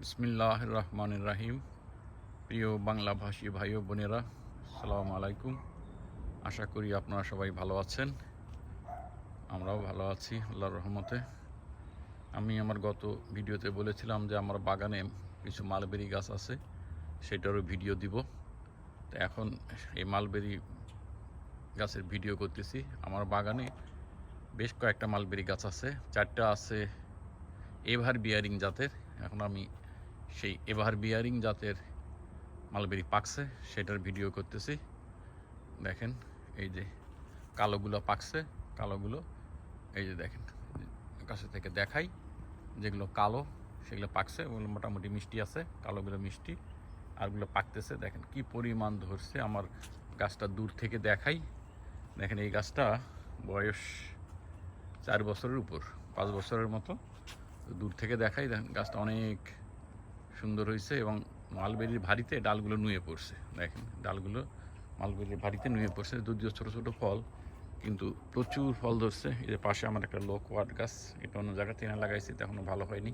বিসমিল্লাহ রহমান রাহিম প্রিয় বাংলাভাষী ভাই ও বোনেরা সালাম আলাইকুম। আশা করি আপনারা সবাই ভালো আছেন। আমরাও ভালো আছি, আল্লাহর রহমতে। আমি আমার গত ভিডিওতে বলেছিলাম যে আমার বাগানে কিছু মালবেরি গাছ আছে, সেটারও ভিডিও দিব। তো এখন এই মালবেরি গাছের ভিডিও করতেছি। আমার বাগানে বেশ কয়েকটা মালবেরি গাছ আছে, চারটা আছে এভার বিয়ারিং জাতের। এখন আমি সেই এভার বিয়ারিং জাতের মালবেরি পাকছে, সেটার ভিডিও করতেছি। দেখেন, এই যে কালোগুলো পাকছে, কালোগুলো, এই যে দেখেন, কাছে থেকে দেখাই, যেগুলো কালো, সেগুলো পাকছে, ওগুলো মোটামুটি মিষ্টি আছে, কালোগুলো মিষ্টি, আরগুলো পাকতেছে। দেখেন, কি পরিমাণ ধরছে, আমার গাছটা দূর থেকে দেখাই। দেখেন, এই গাছটা বয়স চার বছরের উপর, পাঁচ বছরের মতো, দূর থেকে দেখাই। দেখেন, গাছটা অনেক সুন্দর হয়েছে এবং মালবেরির ভারিতে ডালগুলো নুয়ে পড়ছে। দেখেন, ডালগুলো মালবেরির ভারিতে নুয়ে পড়ছে। যদিও ছোটো ছোটো ফল, কিন্তু প্রচুর ফল ধরছে। এই যে পাশে আমার একটা লোক ওয়াট গাছ, এটা অন্য জায়গাতে এনে লাগাইছি এখনও ভালো হয়নি।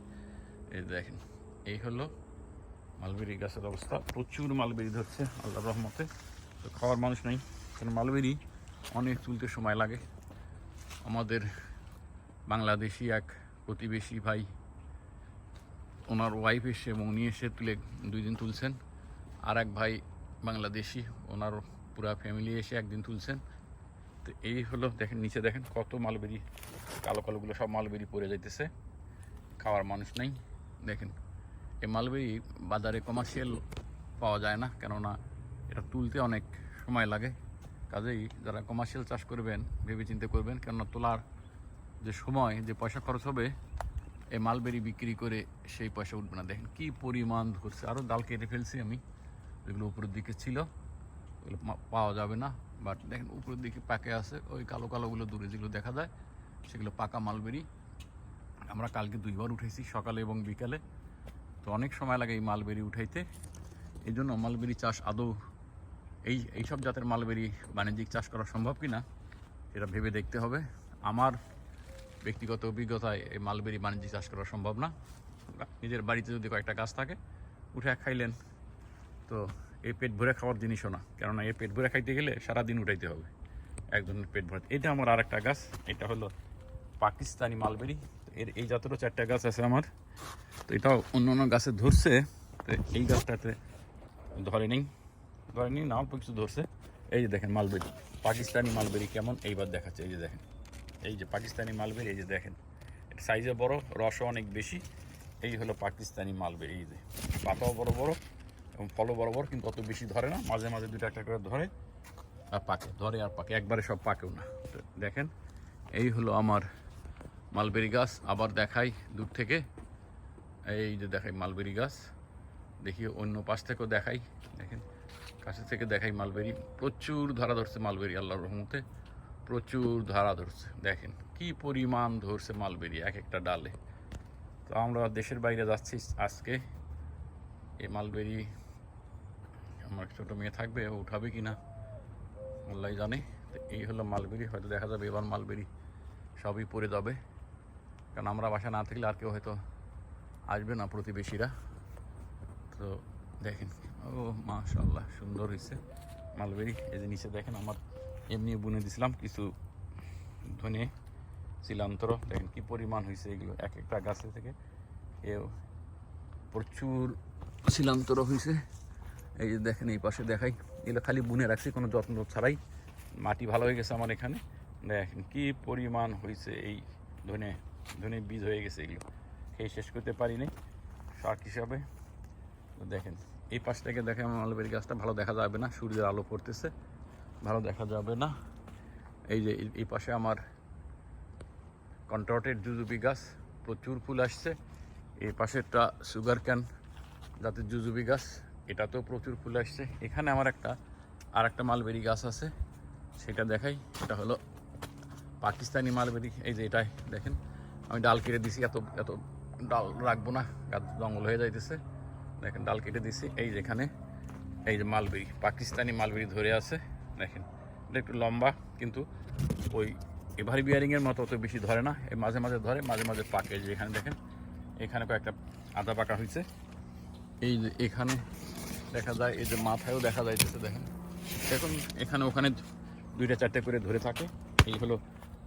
এই দেখেন, এই হলো মালবেরি গাছের অবস্থা। প্রচুর মালবেরি ধরছে আল্লাহ রহমতে। তো খাওয়ার মানুষ নেই, কারণ মালবেরি অনেক তুলতে সময় লাগে। আমাদের বাংলাদেশি এক প্রতিবেশী ভাই ওনার ওয়াইফ এসে এবং উনি এসে তুলে দুই দিন তুলছেন। আর এক ভাই বাংলাদেশি, ওনার পুরা ফ্যামিলি এসে একদিন তুলছেন। তো এই হলো, দেখেন, নিচে দেখেন কত মালবেরি, কালো কালোগুলো সব মালবেরি পড়ে যাইতেছে। খাওয়ার মানুষ নেই। দেখেন, এই মালবেরি বাজারে কমার্শিয়াল পাওয়া যায় না, কেননা এটা তুলতে অনেক সময় লাগে। কাজেই যারা কমার্শিয়াল চাষ করবেন ভেবে চিন্তে করবেন, কেননা তোলার যে সময়, যে পয়সা খরচ হবে এই মালবেরি বিক্রি করে সেই পয়সা উঠবে না। দেখেন কী পরিমাণ ধরছে। আরও ডাল কেটে ফেলছি আমি। যেগুলো উপরের দিকে ছিল। ওগুলো পাওয়া যাবে না। বাট দেখেন উপরের দিকে পাকে আছে। ওই কালো কালোগুলো দূরে যেগুলো দেখা যায়, সেগুলো পাকা মালবেরি। আমরা কালকে দুইবার উঠেছি, সকালে এবং বিকালে। তো অনেক সময় লাগে এই মালবেরি উঠাইতে। এই জন্য মালবেরি চাষ আদৌ এই, এইসব জাতের মালবেরি বাণিজ্যিক চাষ করা সম্ভব কি না এটা ভেবে দেখতে হবে। আমার ব্যক্তিগত অভিজ্ঞতায় এই মালবেরি বাণিজ্যিক চাষ করা সম্ভব না। নিজের বাড়িতে যদি কয়েকটা গাছ থাকে, উঠে খাইলেন, তো এই পেট ভরে খাওয়ার জিনিসও না। কেননা এই পেট ভরে খাইতে গেলে সারাদিন উঠাইতে হবে একজনের পেট ভরে এটা আমার আর একটা গাছ, এটা হলো পাকিস্তানি মালবেরি। এর এই জাতেরও চারটা গাছ আছে আমার। তো এটাও অন্য অন্য গাছে ধরছে, তো এই গাছটাতে ধরে নেই ধরে নেই না, অল্প কিছু ধরছে। এই যে দেখেন মালবেরি, পাকিস্তানি মালবেরি কেমন? এইবার দেখাচ্ছে, এই যে দেখেন। এই যে পাকিস্তানি মালবেরি, এই যে দেখেন, এটা সাইজে বড়, রসও অনেক বেশি। এই হলো পাকিস্তানি মালবেরি, এই যে। পাতাও বড় বড় এবং ফলও বড় বড়, কিন্তু অত বেশি ধরে না। মাঝে মাঝে দুটো একটা করে ধরে আর পাকে, ধরে আর পাকে। একবারে সব পাকেও না। দেখেন, এই হলো আমার মালবেরি গাছ। আবার দেখাই দূর থেকে। এই যে দেখাই মালবেরি গাছ। দেখি অন্য পাশ থেকেও দেখাই। দেখেন, কাছে থেকে দেখাই মালবেরি। প্রচুর ধারা ধরছে মালবেরি, আল্লাহর রহমতে। প্রচুর ধারা ধরছে, দেখেন। কি পরিমাণ ধরছে মালবেরি এক একটা ডালে। তো আমরা দেশের বাইরে যাচ্ছি আজকে। এই মালবেরি আমার ছোটো মেয়ে থাকবে, ও উঠাবে কি না আল্লাহ জানে। তো এই হলো মালবেরি, হয়তো দেখা যাবে এবার মালবেরি সবই পড়ে যাবে। কারণ আমরা বাসা না থাকলে আর কেউ হয়তো আসবে না প্রতিবেশীরা। তো দেখেন, ও মাশাল্লাহ সুন্দর হয়েছে মালবেরি। এই যে নিচে দেখেন আমার এমনি বুনে দিছিলাম, কিছু ধনে, শিলান্তর, দেখেন কি পরিমাণ হয়েছে এগুলো, এক একটা গাছে থেকে। এ প্রচুর শিলান্তর হয়েছে এই যে দেখেন এই পাশে দেখাই, এগুলো খালি বুনে রাখছি, কোনো যত্ন ছাড়াই। মাটি ভালো হয়ে গেছে আমার এখানে। দেখেন কি পরিমাণ হয়েছে এই ধনে ধনে বীজ হয়ে গেছে এগুলো। খেয়ে শেষ করতে পারিনি শাক হিসাবে। দেখেন, এই পাশ থেকে দেখে আমার মালবেরি গাছটা ভালো দেখা যাবে না, সূর্যের আলো পড়তেছে। ভালো দেখা যাবে না। এই যে এই- পাশে আমার কন্ট্রটেড জুজুবি গাছ, প্রচুর ফুল আসছে। এই পাশেরটা সুগার ক্যান জাতের জুজুবি গাছ, এটাতেও প্রচুর ফুল আসছে। এখানে আমার একটা আর একটা মালবেরি গাছ আছে, সেটা দেখাই। এটা হলো পাকিস্তানি মালবেরি, এই যে এটাই দেখেন। আমি ডাল কেটে দিছি, এত এত ডাল রাখব না, গাছ জঙ্গল হয়ে যাইতেছে। দেখেন, ডাল কেটে দিছি, এই যেখানে, এই যে মালবেরি, পাকিস্তানি মালবেরি ধরে আছে। দেখেন, এটা একটু লম্বা, কিন্তু ওই এভার বিয়ারিংয়ের মতো অত বেশি ধরে না। এই মাঝে মাঝে ধরে, মাঝে মাঝে পাকে। যে এখানে দেখেন, এখানে কয়েকটা আদা পাকা হয়েছে। এই যে এখানে দেখা যায়, এই যে মাথায়ও দেখা যাইতেছে, দেখেন। দেখুন এখানে ওখানে দুইটা চারটে করে ধরে থাকে। এই হলো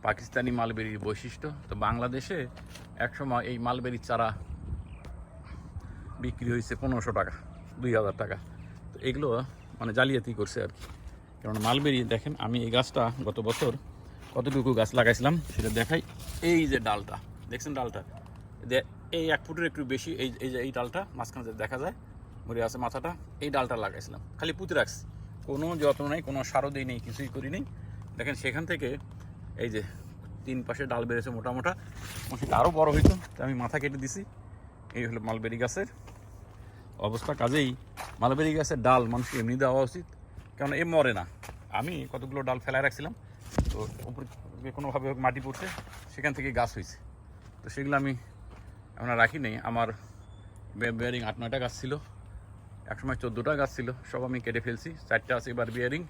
পাকিস্তানি মালবেরির বৈশিষ্ট্য। তো বাংলাদেশে একসময় এই মালবেরির চারা বিক্রি হয়েছে পনেরোশো টাকা, দুই হাজার টাকা। তো এগুলো মানে জালিয়াতি করছে আর কি। কারণ মালবেরি, দেখেন, আমি এই গাছটা গত বছর কতটুকু গাছ লাগাইছিলাম সেটা দেখাই। এই যে ডালটা, দেখছেন ডালটা? এই এক ফুটের একটু বেশি, এই এই যে এই ডালটা, মাঝখানে যে দেখা যায়, মরে আছে মাথাটা, এই ডালটা লাগাইছিলাম। খালি পুঁতে রাখছি। কোনো যত্ন নেই, কোনো সারও দিই নেই, কিছুই করি নেই। দেখেন, সেখান থেকে এই যে তিন পাশে ডাল বেড়েছে মোটা মোটা সেটা আরও বড় হইতো, তো আমি মাথা কেটে দিছি। এই হলো মালবেরি গাছের অবস্থা। কাজেই মালবেরি গাছের ডাল মানুষকে এমনি দেওয়া উচিত। কারণ এ মরে না। আমি কতগুলো ডাল ফেলায় রাখছিলাম, তো উপরে কোনোভাবে মাটি পড়ছে, সেখান থেকে গাছ হয়েছে। তো সেগুলো আমি আর রাখি নেই। আমার বিয়ারিং আট, নয়টা গাছ ছিল। একসময় চোদ্দোটা গাছ ছিল, সব আমি কেটে ফেলছি। চারটে আছে এবার বিয়ারিং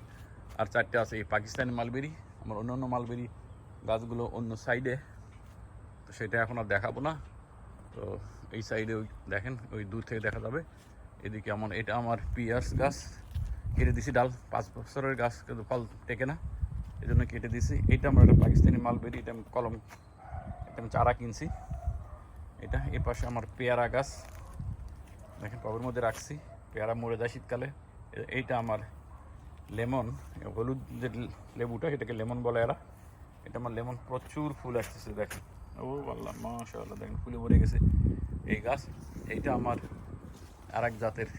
আর চারটে আছে এই পাকিস্তানি মালবেরি। আমার অন্য অন্য মালবেরি গাছগুলো অন্য সাইডে তো সেটা এখন আর দেখাবো না। তো এই সাইডে ওই দেখেন, ওই দূর থেকে দেখা যাবে। এদিকে আমার, এটা আমার পিয়ার্স গাছ। কেটে দিছি ডাল, পাঁচ বছরের গাছ কিন্তু ফল টেকে না এই জন্য কেটে দিছি। এটা আমার একটা পাকিস্তানি মালবেরি এটা আমি কলম, এটা আমি চারা কিনছি। এটা এ পাশে আমার পেয়ারা গাছ, দেখেন টবের মধ্যে রাখছি, পেয়ারা মরে যায় শীতকালে। এইটা আমার লেমন, হলুদ যে লেবুটা, এটাকে লেমন বলে এরা। এটা আমার লেমন প্রচুর ফুল আসতেছে, দেখেন। ও আল্লাহ, মাশাআল্লাহ, দেখেন ফুলে ভরে গেছে এই গাছ। এইটা আমার আর এক জাতের,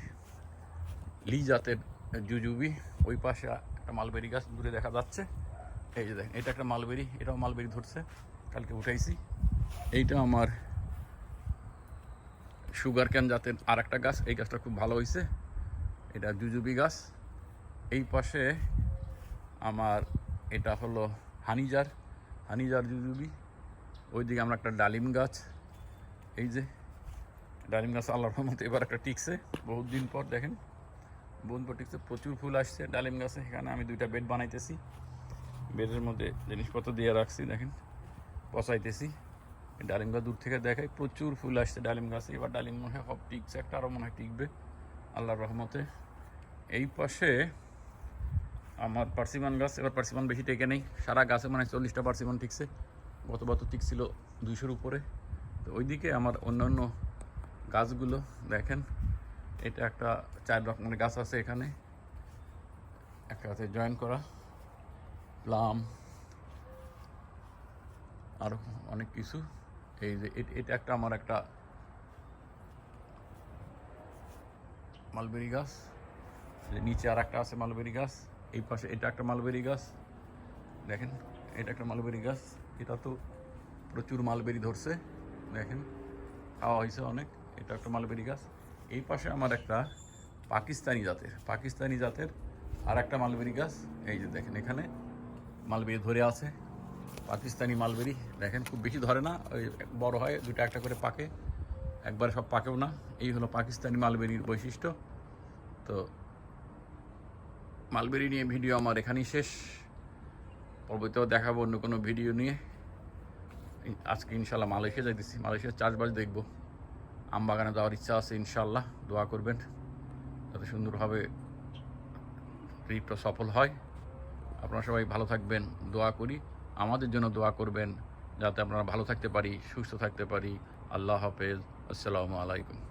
লি জাতের জুজুবি ওই পাশে একটা মালবেরি গাছ দূরে দেখা যাচ্ছে। এই যে দেখেন, এটা একটা মালবেরি, এটাও মালবেরি ধরছে। কালকে উঠাইছি। এইটা আমার সুগার ক্যান জাতের আর একটা গাছ, এই গাছটা খুব ভালো হয়েছে এটা জুজুবি গাছ। এই পাশে আমার, এটা হলো হানিজার হানিজার জুজুবি ওইদিকে আমরা একটা ডালিম গাছ। এই যে, ডালিম গাছ আল্লাহর রহমতে এবার একটা টিকছে বহুত দিন পর দেখেন। পর টিকছে প্রচুর ফুল আসছে, ডালিম গাছে। এখানে আমি দুইটা বেড বানাইতেছি। বেডের মধ্যে জিনিসপত্র দিয়ে রাখছি, দেখেন। পচাইতেছি। ডালিম গাছ দূর থেকে দেখাই, প্রচুর ফুল আসছে ডালিম গাছে। এবার ডালিম মনে হয় সব টিকছে, একটা আরও মনে হয় টিকবে। আল্লাহর রহমতে। এই পাশে আমার পার্সিমান গাছ, এবার পার্সিমান বেশি টেকে নেই। সারা গাছে মানে চল্লিশটা পার্সিমান টিকছে। গত বছর টিকছিল দুইশোর উপরে। তো ওইদিকে আমার অন্যান্য গাছগুলো, দেখেন। এটা একটা চার রকমের গাছ আছে এখানে। একটা আছে জয়েন করা। প্লাম আরও অনেক কিছু। এই যে এটা একটা আমার একটা মালবেরি গাছ। নিচে আর একটা আছে মালবেরি গাছ। এই পাশে এটা একটা মালবেরি গাছ। দেখেন, এটা একটা মালবেরি গাছ। এটা তো প্রচুর মালবেরি ধরছে। দেখেন, খাওয়া হয়েছে অনেক। এটা একটা মালবেরি গাছ। এই পাশে আমার একটা পাকিস্তানি জাতের পাকিস্তানি জাতের আর একটা মালবেরি গাছ। এই যে দেখেন এখানে মালবেরি ধরে আছে, পাকিস্তানি মালবেরি। দেখেন খুব বেশি ধরে না, ওই বড় হয়, দুটো একটা করে পাকে। একবারে সব পাকেও না, এই হলো পাকিস্তানি মালবেরির বৈশিষ্ট্য। তো মালবেরি নিয়ে ভিডিও আমার এখানেই শেষ। পরবর্তীতেও দেখাবো অন্য কোনো ভিডিও নিয়ে। আজকে ইনশাল্লাহ মালয়েশিয়া যাইতেছি, মালয়েশিয়ার চাষবাস দেখব। আম বাগানে যাওয়ার ইচ্ছা আছে ইনশাল্লাহ দোয়া করবেন, যাতে সুন্দরভাবে ট্রিপটা সফল হয়। আপনারা সবাই ভালো থাকবেন, দোয়া করি। আমাদের জন্য দোয়া করবেন, যাতে আপনারা ভালো থাকতে পারি, সুস্থ থাকতে পারি। আল্লাহ হাফেজ। আসসালামু আলাইকুম।